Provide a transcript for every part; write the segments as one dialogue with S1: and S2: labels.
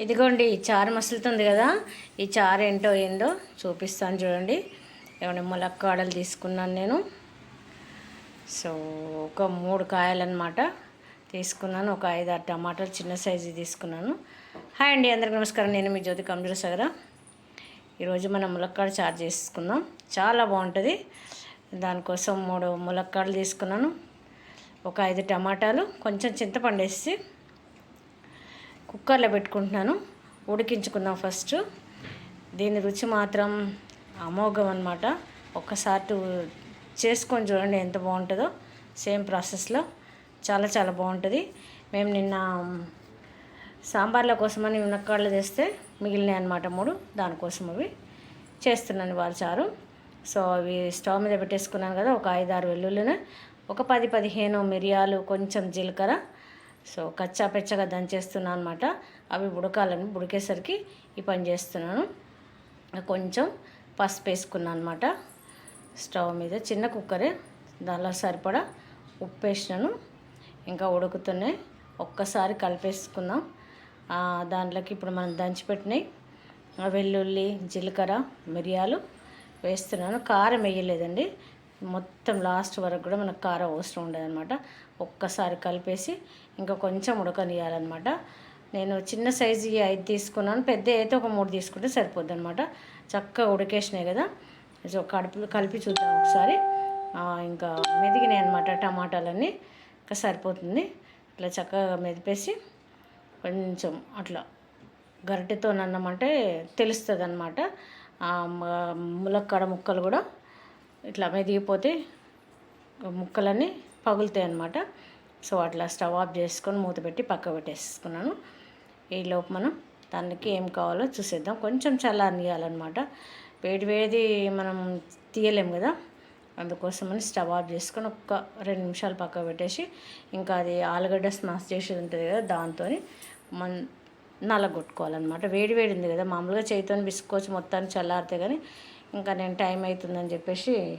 S1: ఇదిగోండి ఈ చారు మసులుతుంది కదా. ఈ చారు ఏంటో ఏందో చూపిస్తాను చూడండి. ఏమైనా ములక్కాడలు తీసుకున్నాను నేను. సో ఒక మూడు కాయలన్నమాట తీసుకున్నాను. ఒక ఐదు ఆరు టమాటాలు చిన్న సైజు తీసుకున్నాను. హాయ్ అండి అందరికీ నమస్కారం. నేను మీ జ్యోతి కంప్యూటర్ సగర. ఈరోజు మనం ములక్కాడ చారు చేసుకుందాం. చాలా బాగుంటుంది. దానికోసం మూడు ములక్కాడలు తీసుకున్నాను. ఒక ఐదు టమాటాలు కొంచెం చింతపండు వేసి కుక్కర్లో పెట్టుకుంటున్నాను. ఉడికించుకుందాం ఫస్ట్. దీని రుచి మాత్రం అమోఘం అనమాట ఒక్కసారి చేసుకొని చూడండి ఎంత బాగుంటుందో. సేమ్ ప్రాసెస్లో. చాలా చాలా బాగుంటుంది. మేము నిన్న సాంబార్ల కోసమని మునక్కాడలు తెస్తే మిగిలినాయి అనమాట మూడు. దానికోసం అవి చేస్తున్నాను వారు చారు. సో అవి స్టవ్ మీద పెట్టేసుకున్నాను కదా ఒక ఐదు ఆరు వెల్లుల్లిని ఒక పది పదిహేను మిరియాలు కొంచెం జీలకర్ర సో కచ్చా పెచ్చగా దంచేస్తున్నాను అనమాట అవి ఉడకాలని ఉడికేసరికి ఈ పని చేస్తున్నాను. కొంచెం పసుపు వేసుకున్నాను అనమాట స్టవ్ మీద చిన్న కుక్కరే దానిలో సరిపడా ఉప్పు వేసినాను. ఇంకా ఉడుకుతున్నాయి ఒక్కసారి కలిపేసుకుందాం. దాంట్లోకి ఇప్పుడు మనం దంచిపెట్టినాయి ఆ వెల్లుల్లి జీలకర్ర మిరియాలు వేస్తున్నాను. కారం వేయలేదండి. మొత్తం లాస్ట్ వరకు కూడా మనకు కారం అవసరం ఉండదనమాట ఒక్కసారి కలిపేసి ఇంకా కొంచెం ఉడకనియాలన్నమాట నేను చిన్న సైజు ఐదు తీసుకున్నాను పెద్ద అయితే ఒక మూడు తీసుకుంటే సరిపోద్ది అనమాట చక్కగా ఉడికేసినాయి కదా. సో కడుపు కలిపి చూద్దాం ఒకసారి. ఇంకా మెదిగినాయి అనమాట టమాటాలన్నీ. ఇంకా సరిపోతుంది. ఇట్లా చక్కగా మెదిపేసి కొంచెం అట్లా గరిటెతో నన్నమంటే తెలుస్తుంది అనమాట ములక్కాడ ముక్కలు కూడా. ఇట్లా మెదిగిపోతే ముక్కలన్నీ పగులుతాయి అనమాట సో అట్లా స్టవ్ ఆఫ్ చేసుకొని మూత పెట్టి పక్క పెట్టేసుకున్నాను. ఈలోపు మనం దానికి ఏం కావాలో చూసేద్దాం. కొంచెం చల్లారనియాలన్నమాట వేడి వేడి మనం తీయలేం కదా. అందుకోసమని స్టవ్ ఆఫ్ చేసుకొని ఒక్క రెండు నిమిషాలు పక్క పెట్టేసి ఇంకా అది ఆలుగడ్డ స్మాష్ చేసేది ఉంటుంది కదా దాంతో మన నలగొట్టుకోవాలన్నమాట. వేడి వేడి ఉంది కదా. మామూలుగా చేతితో బిసుకోవచ్చు మొత్తాన్ని చల్లారితే కానీ ఇంకా నేను టైం అవుతుందని చెప్పేసి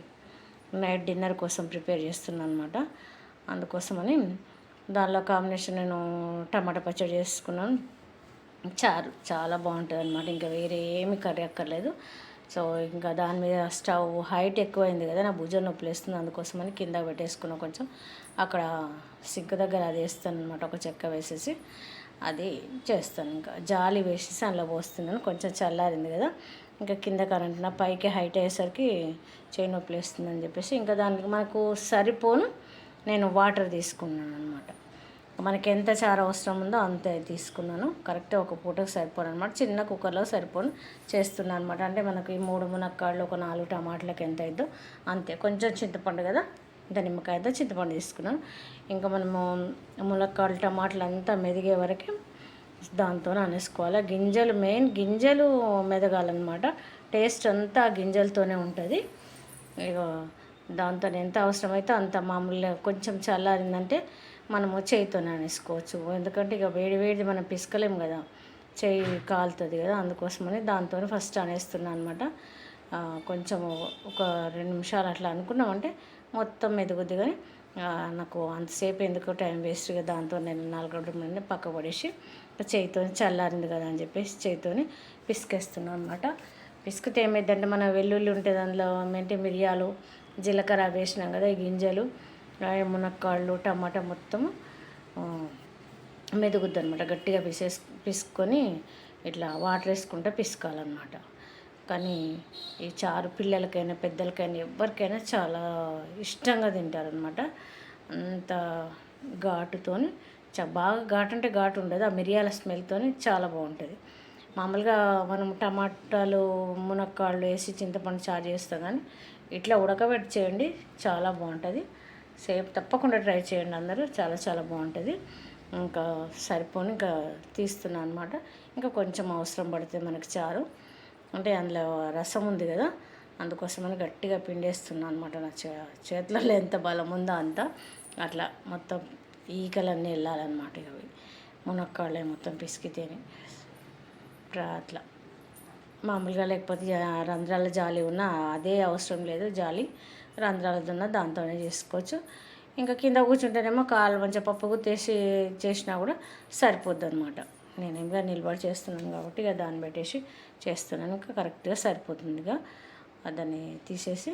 S1: నైట్ డిన్నర్ కోసం ప్రిపేర్ చేస్తున్నాను అనమాట అందుకోసమని దానిలో కాంబినేషన్ నేను టమాటా పచ్చడి చేసుకున్నాను. చారు చాలా బాగుంటుంది అనమాట ఇంకా వేరే ఏమి కర్రీ అక్కర్లేదు. సో ఇంకా దాని మీద స్టవ్ హైట్ ఎక్కువైంది కదా నా భుజం నొప్పి వేస్తుంది. అందుకోసమని కింద పెట్టేసుకున్నా కొంచెం. అక్కడ సింక్ దగ్గర అది వేస్తాను అనమాట ఒక చెక్క వేసేసి. అది చేస్తాను ఇంకా. జాలి వేసేసి అందులో పోస్తున్నాను కొంచెం చల్లారింది కదా. ఇంకా కింద కరెంట్ నా పైకి హైట్ అయ్యేసరికి చేయి నొప్పి వేస్తుందని చెప్పేసి ఇంకా దానికి మనకు సరిపోను. నేను వాటర్ తీసుకున్నాను అనమాట మనకి ఎంత చారు అవసరం ఉందో అంతే తీసుకున్నాను. కరెక్ట్ ఒక పూటకు సరిపోను అనమాట చిన్న కుక్కర్లో సరిపోను. చేస్తున్నాను అనమాట అంటే మనకి ఈ మూడు మునక్కాళ్ళు ఒక నాలుగు టమాటాలకు ఎంత అయిద్దో అంతే. కొంచెం చింతపండు కదా? ఇంత నిమ్మకాయతో చింతపండు తీసుకున్నాను. ఇంకా మనము ములక్కాళ్ళు టమాటాలు అంతా మెదిగే వరకు దాంతో అనేసుకోవాలి గింజలు మెయిన్ గింజలు మెదగాలన్నమాట. టేస్ట్ అంతా గింజలతోనే ఉంటుంది. ఇక దాంతో ఎంత అవసరమైతే అంత మామూలుగా కొంచెం చల్లారిందంటే మనము చేయితోనే అనేసుకోవచ్చు ఎందుకంటే ఇక వేడి వేడి మనం పిసకలేం కదా చేయి కాలుతుంది కదా అందుకోసమని దాంతో ఫస్ట్ అనేస్తున్నాను అనమాట కొంచెం ఒక రెండు నిమిషాలు అట్లా అనుకున్నామంటే మొత్తం మెదుగుద్ది. కానీ నాకు అంతసేపు ఎందుకు టైం వేస్ట్గా దాంతో నేను నాలుగు రోజులు పక్క పడేసి చేయితో చల్లారింది కదా అని చెప్పేసి చేయితోని పిసికేస్తున్నాను అనమాట పిసికితే ఏమైందంటే మన వెల్లుల్లి ఉంటుంది అందులో ఏంటి మిరియాలు జీలకర్ర వేసినాం కదా ఈ గింజలు మునక్కాళ్ళు టమాటా మొత్తం మెదుగుద్ది అనమాట గట్టిగా పిసేసి పిసుకొని ఇట్లా వాటర్ వేసుకుంటే పిసుకాలన్నమాట. కానీ ఈ చారు పిల్లలకైనా పెద్దలకైనా ఎవరికైనా చాలా ఇష్టంగా తింటారనమాట అంత ఘాటుతోని చా బాగా ఘాటు అంటే ఘాటు ఉండదు. ఆ మిరియాల స్మెల్తోని చాలా బాగుంటుంది. మామూలుగా మనం టమాటాలు మునక్కాళ్ళు వేసి చింతపండు చారు చేస్తాం కానీ ఇట్లా ఉడకబెట్టి చేయండి చాలా బాగుంటుంది. సేపు తప్పకుండా ట్రై చేయండి అందరూ చాలా చాలా బాగుంటుంది. ఇంకా సరిపోని ఇంకా తీస్తున్నాను అనమాట ఇంకా కొంచెం అవసరం పడితే మనకి చారు. అంటే అందులో రసం ఉంది కదా అందుకోసమని గట్టిగా పిండేస్తున్నాను అనమాట నా చే చేతులలో ఎంత బలం ఉందో అంత. అట్లా మొత్తం ఈకలన్నీ వెళ్ళాలన్నమాట ఇక అవి. మునక్కాళ్ళే మొత్తం పిసికితేనే. అట్లా. మామూలుగా లేకపోతే రంధ్రాల జాలి ఉన్న అదే అవసరం లేదు జాలి రంధ్రాలది ఉన్నా దాంతోనే చేసుకోవచ్చు. ఇంకా కింద కూర్చుంటేనేమో కాలు మంచిగా పప్పు గుర్తేసి చేసినా కూడా సరిపోద్ది అనమాట నేను ఇంకా నిలబడి చేస్తున్నాను కాబట్టి ఇక దాన్ని పెట్టేసి చేస్తున్నాను. ఇంకా కరెక్ట్గా సరిపోతుంది. ఇక దాన్ని తీసేసి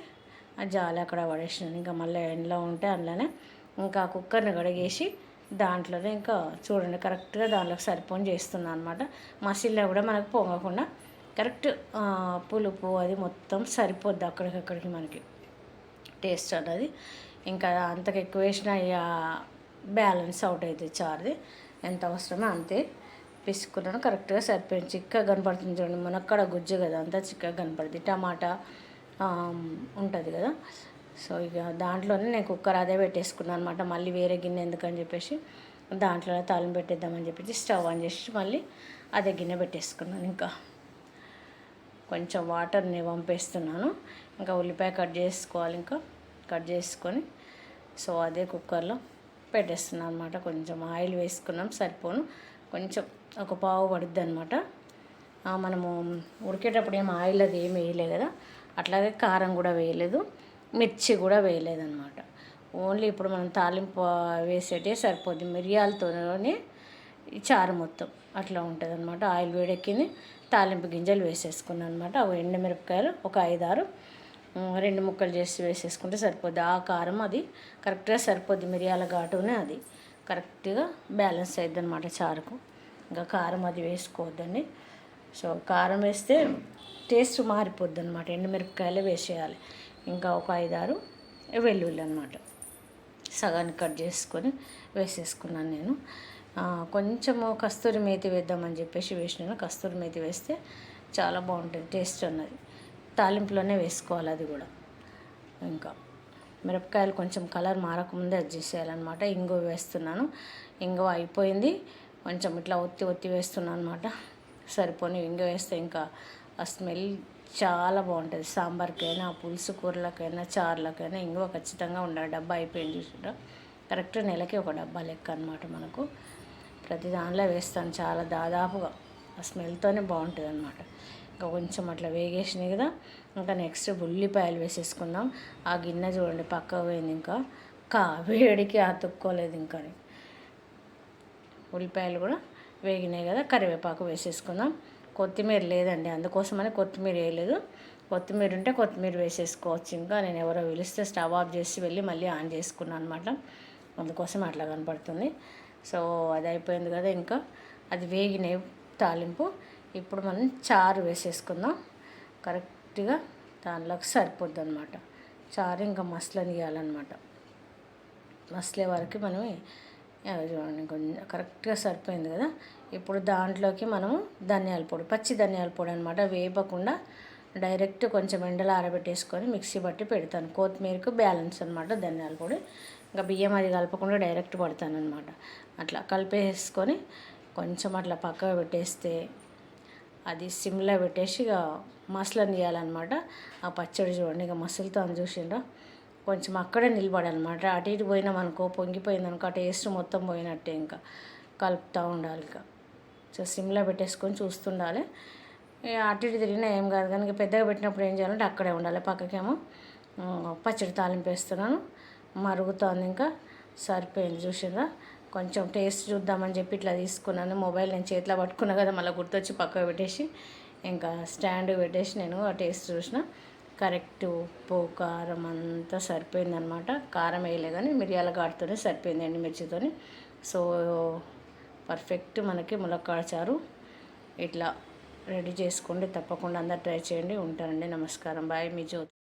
S1: ఆ జాలి అక్కడ పడేసినాను. ఇంకా మళ్ళీ ఎండలో ఉంటే అందులోనే ఇంకా కుక్కర్ని కడిగేసి దాంట్లోనే ఇంకా చూడండి కరెక్ట్గా దాంట్లోకి సరిపోని చేస్తున్నాను అనమాట మసిల్లో కూడా మనకు పొంగకుండా కరెక్ట్ పులుపు అది మొత్తం సరిపోద్ది అక్కడికక్కడికి మనకి. టేస్ట్ అన్నది. ఇంకా అంతకు ఎక్కువ వేసిన బ్యాలెన్స్ అవుట్ అవుతుంది చారుది. ఎంత అవసరమో అంతే. పిసుకున్నాను కరెక్ట్గా సరిపోయింది. చిక్కగా కనపడుతుంది చూడండి. మునక్కడ గుజ్జు కదా అంతా చిక్కగా కనపడుతుంది. టమాటా ఉంటుంది కదా. సో ఇక దాంట్లోనే నేను కుక్కర్ అదే పెట్టేసుకున్నాను అనమాట మళ్ళీ వేరే గిన్నె ఎందుకని చెప్పేసి దాంట్లోనే తాళం పెట్టేద్దామని చెప్పేసి స్టవ్ ఆన్ చేసి మళ్ళీ అదే గిన్నె పెట్టేసుకున్నాను ఇంకా. కొంచెం వాటర్ని పంపేస్తున్నాను ఇంకా ఉల్లిపాయ కట్ చేసుకోవాలి ఇంకా. కట్ చేసుకొని సో అదే కుక్కర్లో పెట్టేస్తున్నాను అనమాట కొంచెం ఆయిల్ వేసుకున్నాం సరిపోను. కొంచెం ఒక పావు పడుద్ది అనమాట మనము ఉడికేటప్పుడు ఏం ఆయిల్ అది ఏమి వేయలే కదా. అట్లాగే కారం కూడా వేయలేదు. మిర్చి కూడా వేయలేదన్నమాట. ఓన్లీ ఇప్పుడు మనం తాలింపు వేసేటే సరిపోద్ది. మిరియాలతోనే చారు మొత్తం అట్లా ఉంటుంది అనమాట ఆయిల్ వేడెక్కింది. తాలింపు గింజలు వేసేసుకున్నాను అనమాట అవి ఎండుమిరపకాయలు ఒక ఐదారు. రెండు ముక్కలు చేసి వేసేసుకుంటే సరిపోద్ది. ఆ కారం అది కరెక్ట్గా సరిపోద్ది. మిరియాల ఘాటునే అది. కరెక్ట్గా బ్యాలెన్స్ అవుతుంది అనమాట చారుకు. ఇంకా కారం అది వేసుకోవద్దండి. సో కారం వేస్తే టేస్ట్ మారిపోద్ది అనమాట ఎండుమిరపకాయలే వేసేయాలి. ఇంకా ఒక ఐదారు వెల్లుల్లి అనమాట సగాన్ని కట్ చేసుకొని వేసేసుకున్నాను నేను. కొంచెము కస్తూరి మేతి వేద్దామని చెప్పేసి వేసినాను. కస్తూరి మేతి వేస్తే చాలా బాగుంటుంది టేస్ట్ అన్నది. తాలింపులోనే వేసుకోవాలి అది కూడా. ఇంకా మిరపకాయలు కొంచెం కలర్ మారకముందే అడ్జస్ట్ చేయాలన్నమాట ఇంగువ వేస్తున్నాను. ఇంగువ అయిపోయింది. కొంచెం ఇట్లా ఒత్తి ఒత్తి వేస్తున్నాను అనమాట సరిపోని ఇంగువ వేస్తే ఇంకా ఆ స్మెల్ చాలా బాగుంటుంది. సాంబార్కైనా పులుసు కూరలకైనా చారులకైనా ఇంగువ ఖచ్చితంగా ఉండాలి. డబ్బా అయిపోయింది చూసుకుంటా కరెక్ట్ నెలకి ఒక డబ్బా లెక్క అనమాట మనకు. ప్రతి దానిలో వేస్తాను. చాలా దాదాపుగా ఆ స్మెల్తోనే బాగుంటుంది అనమాట ఇంకా కొంచెం అట్లా వేగేసినాయి కదా. ఇంకా నెక్స్ట్ ఉల్లిపాయలు వేసేసుకుందాం. ఆ గిన్నె చూడండి పక్క పోయింది ఇంకా. కా వేడికి అతుక్కోలేదు ఇంకా ఉల్లిపాయలు కూడా వేగినాయి కదా కరివేపాకు వేసేసుకుందాం. కొత్తిమీర లేదండి అందుకోసమని కొత్తిమీర వేయలేదు. కొత్తిమీర ఉంటే కొత్తిమీర వేసేసుకోవచ్చు ఇంకా. నేను ఎవరో పిలిస్తే స్టవ్ ఆఫ్ చేసి వెళ్ళి మళ్ళీ ఆన్ చేసుకున్నాను అనమాట అందుకోసం అట్లా కనపడుతుంది. సో అది అయిపోయింది కదా ఇంకా. అది వేగినాయి తాలింపు. ఇప్పుడు మనం చారు వేసేసుకుందాం. కరెక్ట్గా దానిలోకి సరిపోద్ది అనమాట చారు ఇంకా మసలనియాలన్నమాట మసలే వరకు మనం కొంచెం కరెక్ట్గా సరిపోయింది కదా. ఇప్పుడు దాంట్లోకి మనము ధనియాల పొడి పచ్చి ధనియాల పొడి అనమాట వేపకుండా డైరెక్ట్ కొంచెం ఎండలో ఆరబెట్టేసుకొని మిక్సీ బట్టి పెడతాను. కొత్తిమీరకు బ్యాలెన్స్ అనమాట ధనియాల పొడి. ఇంకా బియ్యం అది కలపకుండా డైరెక్ట్ పడతాను అనమాట అట్లా కలిపేసుకొని కొంచెం అట్లా పక్కకు పెట్టేస్తే అది సిమ్లో పెట్టేసి ఇక మసలని చేయాలన్నమాట ఆ పచ్చడి చూడండి ఇక మసలుతో అని చూసిండ్రా. కొంచెం అక్కడే నిలబడాలన్నమాట. అటు ఇటు పోయినామనుకో పొంగిపోయిందనుకో పొంగిపోయింది అనుకో ఆ టేస్ట్ మొత్తం పోయినట్టే ఇంకా. కలుపుతూ ఉండాలి ఇక. సో సిమ్లో పెట్టేసుకొని చూస్తుండాలి. అటు ఇటు తిరిగినా ఏం కాదు కానీ పెద్దగా పెట్టినప్పుడు ఏం చేయాలంటే అక్కడే ఉండాలి పక్కకేమో. పచ్చడి తాలింపు వేస్తున్నాను. మరుగుతోంది ఇంకా. సరిపోయింది చూసిండ్రా. కొంచెం టేస్ట్ చూద్దామని చెప్పి ఇట్లా తీసుకున్నాను. మొబైల్ నేను చేతిలో పట్టుకున్నా కదా మళ్ళీ గుర్తొచ్చి పక్కకు పెట్టేసి ఇంకా స్టాండ్ పెట్టేసి నేను ఆ టేస్ట్ చూసిన. కరెక్ట్ ఉప్పు కారం అంతా సరిపోయిందనమాట. కారం వేయలే కానీ మిరియాల ఘాటుతోనే సరిపోయింది ఎండుమిర్చితో సో పర్ఫెక్ట్ మనకి ములక్కాడ చారు. ఇట్లా రెడీ చేసుకోండి తప్పకుండా అందరు ట్రై చేయండి. ఉంటానండి నమస్కారం. బాయ్ మీ జ్యోతి.